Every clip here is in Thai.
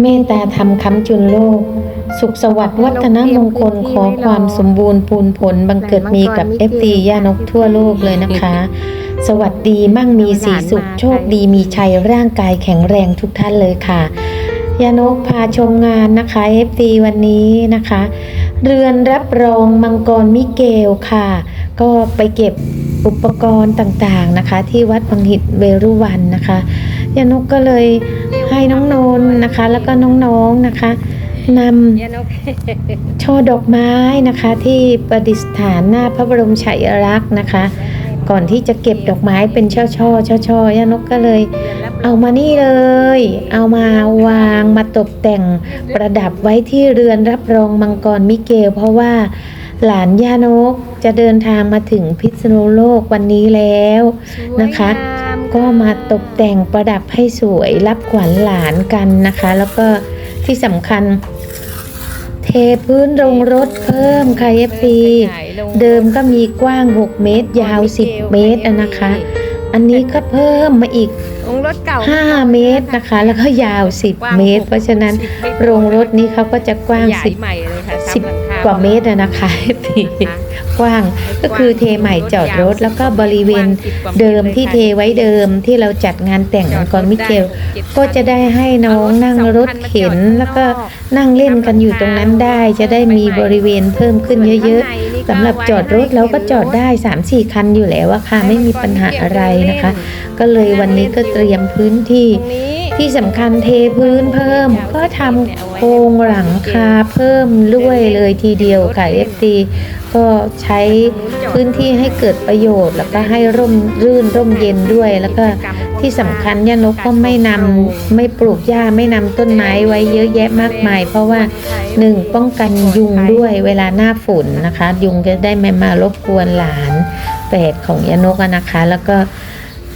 เมตตาธรรมค้ำจุนโลก สุขสวัสดิ์วัฒนมงคลขอความสมบูรณ์ปูนผลบังเกิดมีกับเอฟตีย่านกทั่วโลกเลยนะคะ สวัสดีมั่งมีสีสุข โชคดีมีชัยร่างกายแข็งแรงทุกท่านเลยค่ะยานกพาชมงานนะคะ FT วันนี้นะคะ เรือนรับรองมังกรมิเกลค่ะ ก็ไปเก็บอุปกรณ์ต่างๆนะคะ ที่วัดพังหิตเวรุวันนะคะยานกก็เลย ให้น้องนนท์นะคะ แล้วก็น้องๆนะคะนำช่อดอกไม้นะคะ ที่ประดิษฐานหน้าพระบรมฉายาลักษณ์นะคะ ก่อนที่จะเก็บดอกไม้เป็นช่อช่อช่อช่อยานกก็เลย เอามานี่เลย เอามาวางมาตกแต่งประดับไว้ที่เรือนรับรองมังกรมิเกล เพราะว่าหลานย่านกจะเดินทางมาถึงพิษณุโลกวันนี้แล้วนะคะ ก็มาตกแต่งประดับให้สวยรับขวัญหลานกันนะคะ แล้วก็ที่สำคัญ เทพื้นโรงรถเพิ่มค่ะเอฟซีเดิมก็มีกว้าง 6 เมตร ยาว 10 เมตรอะนะคะ อันนี้ก็เพิ่มมาอีกองค์รถเก่า5เมตรนะคะ แล้วก็ยาว 10 เมตร เพราะฉะนั้นโรงรถนี้เขาก็จะกว้าง ใหญ่ใหม่เลยค่ะ10 10กว่าเมตรอะนะคะพี่กว้างก็คือเทใหม่จอดรถ แล้วก็บริเวณเดิมที่เทไว้เดิมที่เราจัดงานแต่งองค์กรมิเกลก็จะได้ให้น้องนั่งรถเข็น แล้วก็นั่งเล่นกันอยู่ตรงนั้นได้ จะได้มีบริเวณเพิ่มขึ้นเยอะๆสำหรับจอดรถเราก็จอดได้ 3-4 คันอยู่แล้วอะค่ะไม่มีปัญหาอะไรนะคะ ก็เลยวันนี้ก็เตรียมพื้นที่ตรงนี้ ที่สำคัญเทพื้นเพิ่มก็ทำโครงหลังคาเพิ่มด้วยเลยทีเดียวค่ะ FT ก็ใช้พื้นที่ให้เกิดประโยชน์ แล้วก็ให้ร่มรื่นร่มเย็นด้วย แล้วก็ที่สำคัญย่านกก็ไม่นำไม่ปลูกหญ้าไม่นำต้นไม้ไว้เยอะแยะมากมาย เพราะว่าหนึ่งป้องกันยุงด้วยเวลาหน้าฝนนะคะ ยุงจะได้ไม่มารบกวนหลานแฝดของยานกอะนะคะ แล้วก็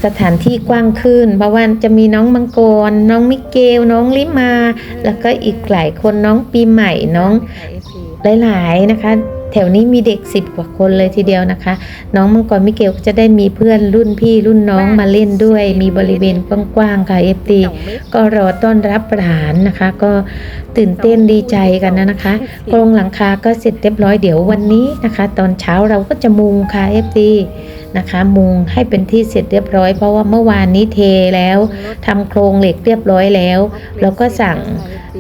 สถานที่กว้างขึ้น เพราะว่าจะมีน้องมังกร น้องมิเกล น้องลิมา แล้วก็อีกหลายคนน้องปีใหม่น้องหลายๆนะคะ แถวนี้มีเด็กสิบกว่าคนเลยทีเดียวนะคะ น้องมังกรมิเกลก็จะได้มีเพื่อนรุ่นพี่รุ่นน้องมาเล่นด้วย มีบริเวณกว้างๆค่ะเอฟตีก็รอต้อนรับหลานนะคะ ก็ตื่นเต้นดีใจกันนะนะคะโครงหลังคาก็เสร็จเรียบร้อยเดี๋ยววันนี้นะคะ ตอนเช้าเราก็จะมุงค่ะเอฟตี นะคะ มุงให้เป็นที่เสร็จเรียบร้อย เพราะว่าเมื่อวานนี้เทแล้วทำโครงเหล็กเรียบร้อยแล้ว แล้วก็สั่ง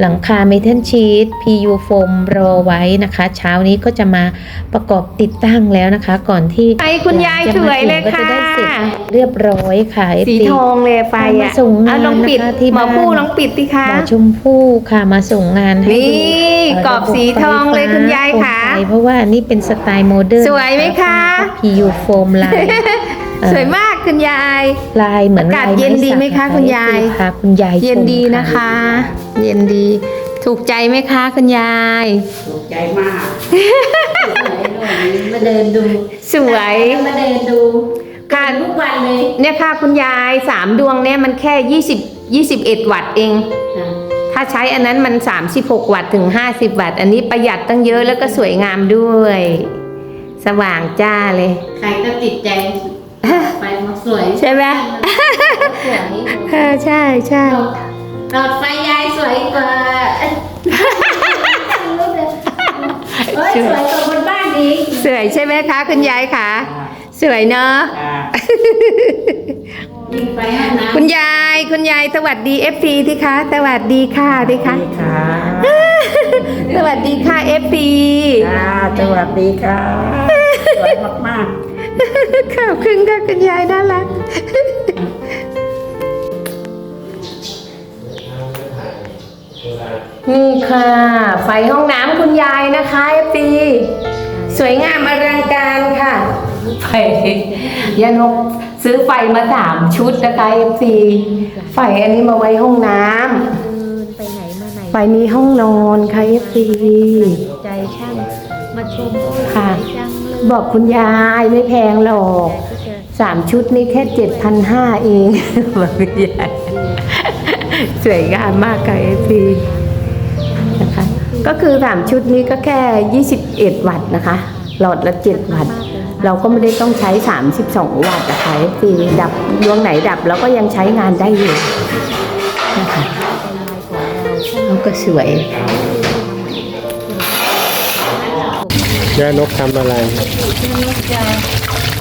หลังคาเมทัลชีต PU โฟมรอไว้นะคะ เช้านี้ก็จะมาประกอบติดตั้งแล้วนะคะ ก่อนที่ไปคุณยายสวยเลยก็จะค่ะได้เสร็จเรียบร้อยค่ะสี FT ทองเลยไปมาอะส่งงานอะลองปิดนะคะที่หมอบ้านผู้ลองปิดสิหคะมอชมพู่ค่ะมาส่งงานให้นี่ดูเกรอบสีทองเลยคุณยายค่ะโปร่งใสเพราะว่านี่เป็นสไตล์โมเดิร์นสวยไหมคะพียูโฟมลายเอ่อสวยมากคุณยาย ลายเหมือนอากาศลายเย็นดีไหมคะสักคุณยายค่ะคุณยายเย็นชมดีนะคะ เย็นดี ถูกใจไหมคะคุณยาย ถูกใจมากมาเดินดู สวยมาเดินดูค่ะทุกวันเลย เนี่ยค่ะคุณยายสามดวงเนี่ยมันแค่ยี่สิบยี่สิบเอ็ดวัตต์เอง ถ้าใช้อันนั้นมัน36วัตต์ถึง50วัตต์ อันนี้ประหยัดตั้งเยอะแล้วก็สวยงามด้วย สว่างจ้าเลย ใครก็ติดใจไฟมันสวย ใช่ไหมสวยเออใช่ใช่ หลอดไฟยายสวยกว่าเฮ้ยสวยกว่าบนบ้านอีกสวยใช่ไหมคะคุณยายคะสวยเนาะค่ะยิงไปห้องน้คุณยายคุณยายสวัสดี f อที่คะสวัสดีค่ะดิคะค่ะสวัสดีค่ะ f อค่ะสวัสดีค่ะสวยมากขอบคุณค่ะคุณยายน่ารัก นี่ค่ะ ไฟห้องน้ำคุณยายนะคะเอฟซีสวยงามอลังการค่ะ ไฟยานกซื้อไฟมาสามชุดนะคะเอฟซีไฟอันนี้มาไว้ห้องน้ำไปไหนมาไหนไฟนี้ห้องนอนค่ะเอฟซีใจช่างมาชมค่ะจังเลยบอกคุณยายไม่แพงหรอกก็จะสามชุดนี่แค่เจ็ดพันห้าเองบอกคุณยายสวยงามมากค่ะเอฟซีนะคะ ก็คือสามชุดนี้ก็แค่ 21 วัตต์นะคะ หลอดละ 7 วัตต์ เราก็ไม่ได้ต้องใช้ 32 วัตต์นะคะเอฟซีดับดวงไหนดับเราก็ยังใช้งานได้อยู่นะคะเป็นลายของเรามันก็สวยย่านกทำอะไรนกจะ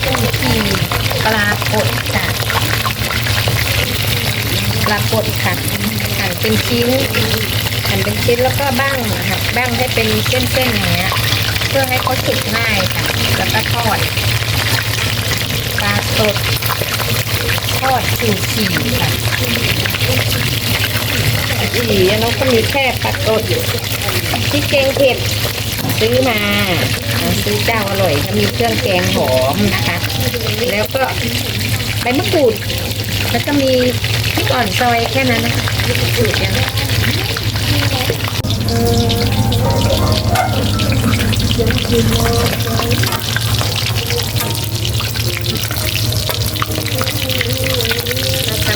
เป็นขี่ปลากดค่ะปลากดค่ะหั่นเป็นชิ้น หั่นเป็นชิ้นแล้วก็บ้างค่ะบ้างให้เป็นเส้นๆอย่างเงี้ย เพื่อให้เขาสุกง่ายค่ะ แล้วก็ทอดปลาสดทอดสูสีค่ะฉี่นกก็มีแค่ปลากดที่เกงเผ็ดซื้อมาซื้อเจ้าอร่อยจะมีเครื่องแกงหอมนะคะ แล้วก็ใบมะกรูด แล้วก็มีพริกอ่อนซอยแค่นั้นนะคะสูตรยังถ้า ท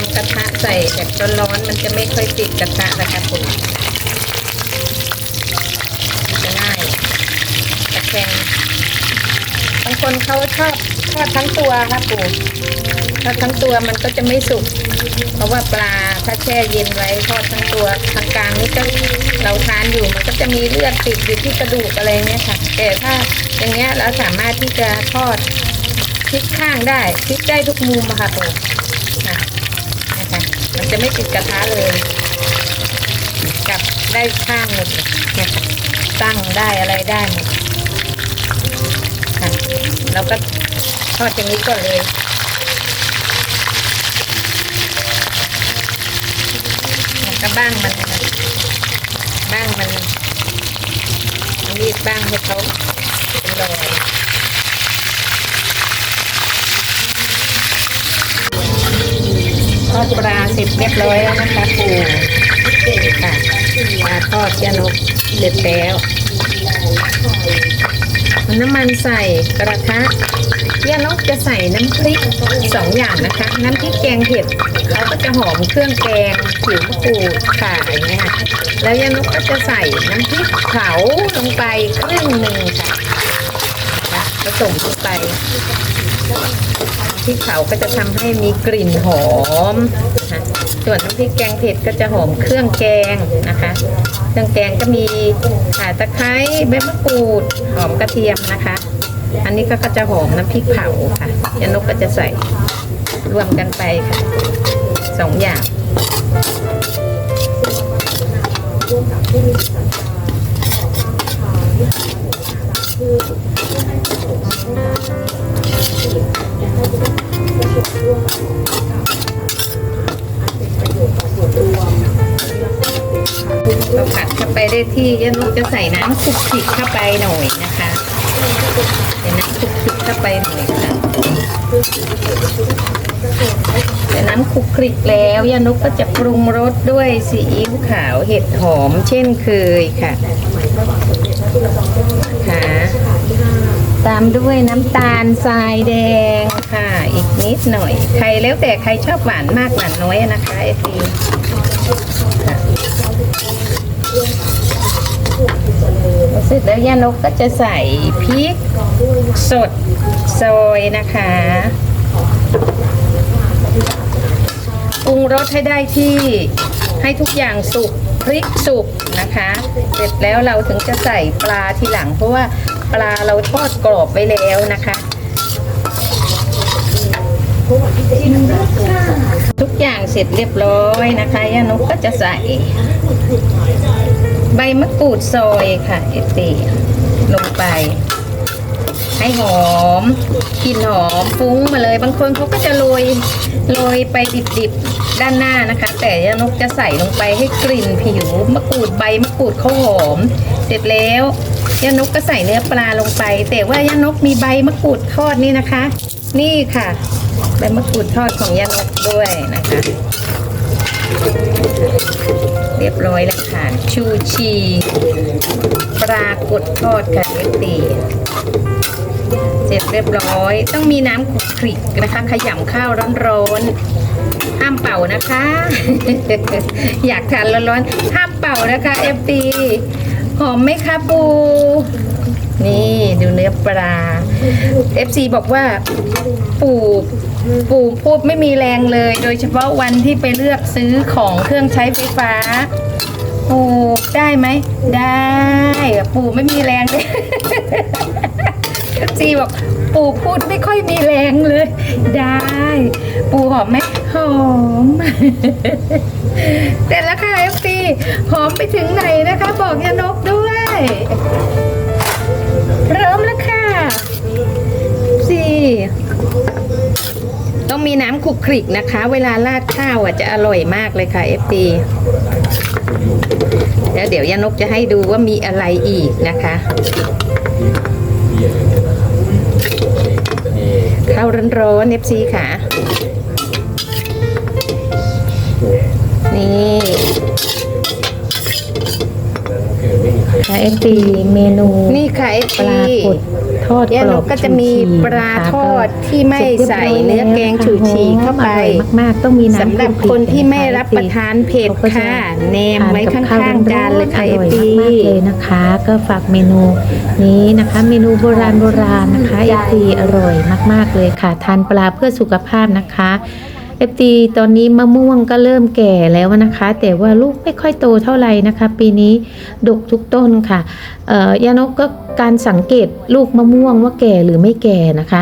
ำกระทะใส่แบบร้อนๆมันจะไม่ค่อยติดกระทะนะคะคุณจะง่ายตะแคงบางคนเขาชอบทอดทั้งตัวครับปู่ทอดทั้งตัวมันก็จะไม่สุก เพราะว่าปลาถ้าแช่เย็นไว้ทอดทั้งตัว ทางกลางนี่ก็เราทานอยู่มันก็จะมีเลือดติดอยู่ที่กระดูกอะไรเงี้ยค่ะ แต่ถ้าอย่างเงี้ยเราสามารถที่จะทอดพลิกข้างได้พลิกได้ทุกมุมอะค่ะปู่นะนะคะมันจะไม่ติดกระทะเลยกลับได้ข้างหมดเนี่ยค่ะตั้งได้อะไรได้หมดค่ะแล้วก็ทอดอย่างนี้ก่อนเลยแล้วก็บ้างมัน บ้างมันเอามีดบ้างให้เขาเป็นรอยทอดปลาเสร็จเรียบร้อยแล้วนะคะปูค่ะปลาทอดยานกเสร็จแล้วน้ำมันใส่กระทะย่านกจะใส่น้ำพริกสองอย่างนะคะ น้ำพริกแกงเผ็ด เราก็จะหอมเครื่องแกงผิวมะกรูดข่าอย่างเงี้ยค่ะแล้วยานกก็จะใส่น้ำพริกเผาลงไปครึ่งหนึ่งค่ะผสมลงไปพริกเผาก็จะทำให้มีกลิ่นหอมนะส่วนน้ำพริกแกงเผ็ดก็จะหอมเครื่องแกงนะคะ เครื่องแกงก็มีข่าตะไคร้ใบมะกรูดหอมกระเทียมนะคะ อันนี้ก็จะหอมน้ำพริกเผาค่ะยานกก็จะใส่รวมกันไปค่ะ สองอย่างเราผัดเข้าไปได้ที่ยานุจะใส่น้ำคุกคลิกเข้าไปหน่อยนะคะใส่น้ำคุกคลิกเข้าไปหน่อยค่ะ ใส่น้ำคลุกคลิกแล้วยานุก็จะปรุงรสด้วยซีอิ๊วขาวเห็ดหอมเช่นเคยค่ะค่ะตามด้วยน้ำตาลทรายแดงค่ะ อีกนิดหน่อย ใครแล้วแต่ใครชอบหวานมากหวานน้อยนะคะไอซีเสร็จแล้วย่านกก็จะใส่พริกสดซอยนะคะป รุงรสให้ได้ที่ให้ทุกอย่างสุกพริกสุกนะคะ เสร็จแล้วเราถึงจะใส่ปลาทีหลัง เพราะว่าปลาเราทอดกรอบไว้แล้วนะคะทุกอย่างเสร็จเรียบร้อยนะคะย่านกก็จะใส่ ใบมะกรูดซอยค่ะเอฟซีลงไป ให้หอมกลิ่นหอมฟุ้งมาเลย บางคนเขาก็จะโรยโรยไปดิบๆด้านหน้านะคะ แต่ยานกจะใส่ลงไปให้กลิ่นผิวมะกรูดใบมะกรูดเขาหอม เสร็จแล้วยานกก็ใส่เนื้อปลาลงไป แต่ว่ายานกมีใบมะกรูดทอดนี่นะคะ นี่ค่ะใบมะกรูดทอดของยานกด้วยนะคะเรียบร้อยแล้วค่ะชูชี ปลากดทอดค่ะเอฟตี เสร็จเรียบร้อย ต้องมีน้ำคลุกคลิกนะคะ ขยำข้าวร้อนๆห้ามเป่านะคะ อยากทานร้อนๆห้ามเป่านะคะเอฟตีหอมไหมคะปู นี่ดูเนื้อปลา FC บอกว่าปู่ปู่พูดไม่มีแรงเลย โดยเฉพาะวันที่ไปเลือกซื้อของเครื่องใช้ไฟฟ้าโอ้ไหม ได้ ปู่ไม่มีแรงเลย จีบอก ปู่พูดไม่ค่อยมีแรงเลย ได้ ปู่หอมไหมหอมเสร็จแล้วค่ะเอฟซีหอมไปถึงไหนนะคะ บอกยานกด้วยพร้อมแล้วค่ะสี่ต้องมีน้ำคลุกคลิกนะคะ เวลาราดข้าวอะจะอร่อยมากเลยค่ะ FD แล้วเดี๋ยวยานกจะให้ดูว่ามีอะไรอีกนะคะ ข้าวร้อนๆ FC ค่ะ นี่ค่ะเอฟซีเมนูนี่ค่ะป FD ลากดทอดกยารนอกบก็จะมีชูชีปลานะคะทอด ที่ไม่เสร็จใส่รียบร้ยเนื้อแกงล้วฉูชีนะคะเข้าไปอร่อยมากๆต้องมีน้ำสำหรับกรุคนที่ไม่ะะรับประทานเผ็ดเขาก็จค่ะแนมไว้ทนกับข้างๆจานเลยค่ะอร่อย FD มากๆเลยนะคะ ก็ฝากเมนูนี้นะคะ เมนูโบราณโบราณนะคะเอฟซีอร่อยมาก ๆเลยค่ะ ทานปลาเพื่อสุขภาพนะคะเอฟซีตอนนี้มะม่วงก็เริ่มแก่แล้วนะคะ แต่ว่าลูกไม่ค่อยโตเท่าไหร่นะคะ ปีนี้ดกทุกต้นค่ะเอ่อยานกก็การสังเกตลูกมะม่วงว่าแก่หรือไม่แก่นะคะ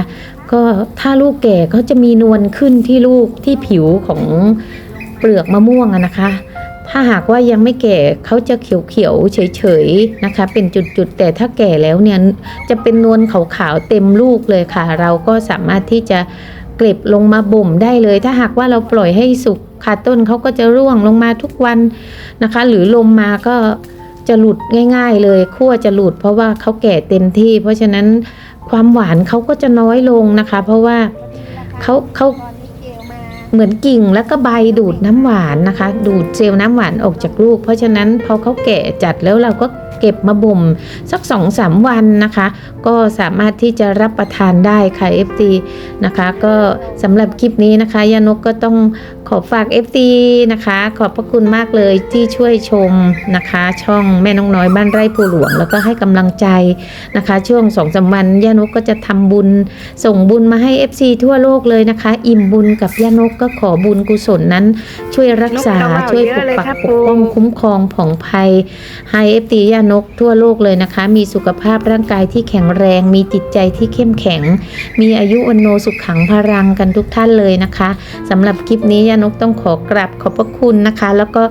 ก็ถ้าลูกแก่ก็จะมีนวลขึ้นที่ลูกที่ผิวของเปลือกมะม่วงนะคะ ถ้าหากว่ายังไม่แก่เขาจะเขียวๆเฉยๆนะคะ เป็นจุดๆแต่ถ้าแก่แล้วเนี่ยจะเป็นนวลขาวๆเต็มลูกเลยค่ะ เราก็สามารถที่จะเก็บลงมาบ่มได้เลย ถ้าหากว่าเราปล่อยให้สุกคาต้นเขาก็จะร่วงลงมาทุกวันนะคะ หรือลมมาก็จะหลุดง่าย ๆ เลยขั้วจะหลุดเพราะว่าเขาแก่เต็มที่ เพราะฉะนั้น ความหวานเขาก็จะน้อยลงนะคะ เพราะว่าเขาเขาเหมือนกิ่งแล้วก็ใบดูดน้ำหวานนะคะ ดูดเซลล์น้ำหวานออกจากลูก เพราะฉะนั้นพอเขาแก่จัดแล้วเราก็ เก็บมาบ่มสัก2อสามวันนะคะ ก็สามารถที่จะรับประทานได้ค่ะ FT นะคะ ก็สำหรับคลิปนี้นะคะ ยานกก็ต้องขอฝาก FT นะคะ ขอบพระคุณมากเลยที่ช่วยชมนะคะ ช่องแม่น้องน้อยบ้านไร่ภูหลวง แล้วก็ให้กำลังใจนะคะ ช่วงสองสามวันย่านกก็จะทำบุญ ส่งบุญมาให้ FC ทั่วโลกเลยนะคะ อิ่มบุญกับย่านกก็ขอบุญกุศลนั้น ช่วยรักษานกกระว่าวช่วยเยปอะกเลยปักครับปกป้องปู่คุ้มครองผ่องภัยให้ FC ย่านนกทั่วโลกเลยนะคะ มีสุขภาพร่างกายที่แข็งแรง มีจิตใจที่เข้มแข็ง มีอายุวันโนสุขขังพรังกันทุกท่านเลยนะคะสำหรับคลิปนี้ย่านกต้องขอกราบขอบพระคุณนะคะ แล้วก็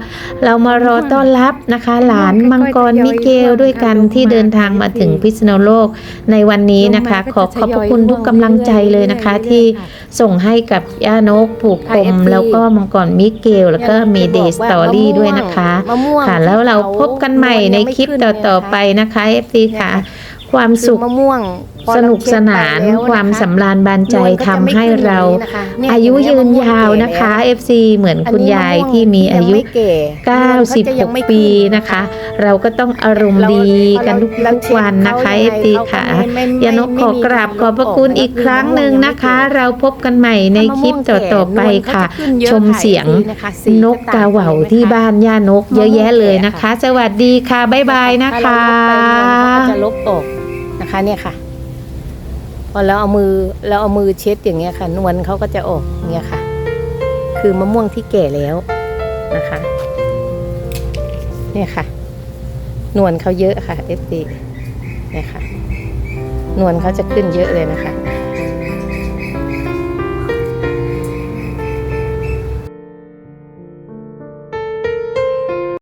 เรามารอต้อนรับนะคะ หลานมังกรมิเกลด้วยกันที่เดินทางมาถึงพิษณุโลกในวันนี้นะคะ ขอขอบพระคุณทุกกำลังใจเลยนะคะ ที่ส่งให้กับย่านกผูกผมแล้วก็มังกรมิเกลแล้วก็เมเดสตอรี่ด้วยนะคะค่ะแล้วเราพบกันใหม่ในคลิปต่อๆไปนะคะ FC ค่ะ ความสุข มะม่วงพอ สเรานุกสนานเก็บไปแล้วนะคะความสำราญบานใจนวลก็ทำจะไม่ให้ขึ้นเราอย่งนี้นะคะเนี่อายุยืนมะม่งยาวแก่นะคะแล้ว FC เหมือนคุณยายอันนี้ที่มีอายุงไม่แก่นวลเขาจะยังไม่96ขึ้นปีนะคะ เราก็ต้องอารมณ์ดีกันทุกเราทุกวันนะคะเรา FC เช็คเขาค่ะยังไงเขาก็ไม่ไม่ยานกขอกราบขอบพระคุณอีกครั้งหนึ่งนะคะ เราพบกันใหม่ในคลิปต่อๆไปค่ะ ชมเสียงนกกาเหว่าที่บ้านย่านกเยอะแยะเลยนะคะ สวัสดีค่ะบ๊ายบายนะคะถ้าเราลบไปนวลเขาก็จะลบออกนะคะเนี่ยค่ะ พอเราเอามือเราเอามือเช็ดอย่างเงี้ยค่ะ นวลเขาก็จะออกเงี้ยค่ะ คือมะม่วงที่แก่แล้วนะคะ เนี่ยค่ะ นวลเขาเยอะค่ะเอฟซีเนี่ยค่ะ นวลเขาจะขึ้นเยอะเลยนะคะ